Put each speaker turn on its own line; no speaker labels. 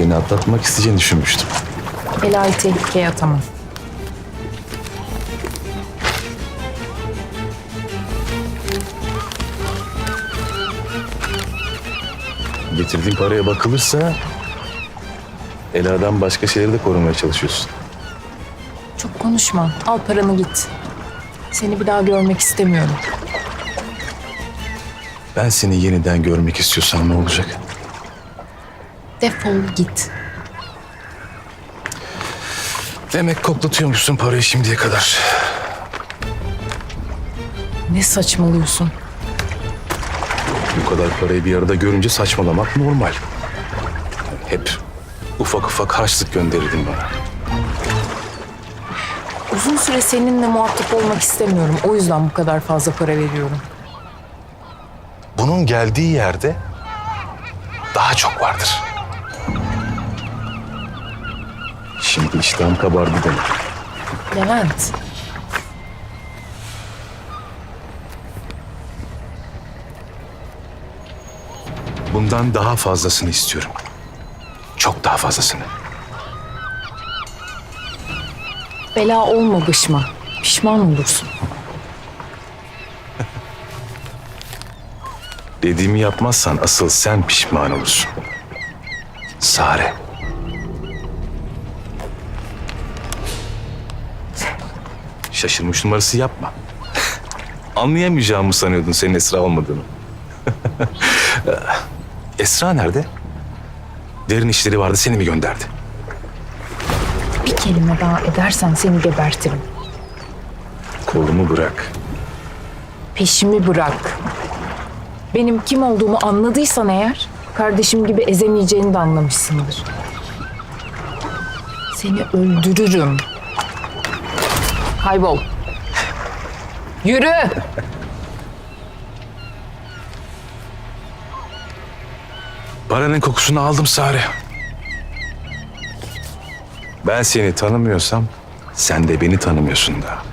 beni atlatmak isteyeceğini düşünmüştüm.
Ela'yı tehlikeye atamam.
Getirdiğin paraya bakılırsa... Ela'dan başka şeyleri de korumaya çalışıyorsun.
Çok konuşma. Al paranı git. Seni bir daha görmek istemiyorum.
Ben seni yeniden görmek istiyorsam ne olacak?
Defol git.
Demek koklatıyormuşsun parayı şimdiye kadar.
Ne saçmalıyorsun?
Bu kadar parayı bir arada görünce saçmalamak normal. Hep ufak ufak harçlık gönderirdin bana.
Uzun süre seninle muhatap olmak istemiyorum. O yüzden bu kadar fazla para veriyorum.
Bunun geldiği yerde daha çok vardır. Şimdi iştahım kabardı demek.
Levent,
Bundan daha fazlasını istiyorum. Çok daha fazlasını.
bela olma başıma. Pişman olursun.
Dediğimi yapmazsan asıl sen pişman olursun. Sare. Şaşırmış numarası yapma. Anlayamayacağımı sanıyordun senin Esra olmadığını. Esra nerede? Derin işleri vardı seni mi gönderdi?
Bir kelime daha edersen seni gebertirim.
Kolumu bırak.
Peşimi bırak. Benim kim olduğumu anladıysan eğer, kardeşim gibi ezemeyeceğini de anlamışsındır. Seni öldürürüm. Kaybol. Yürü!
Paranın kokusunu aldım Sare. Ben seni tanımıyorsam sen de beni tanımıyorsun da.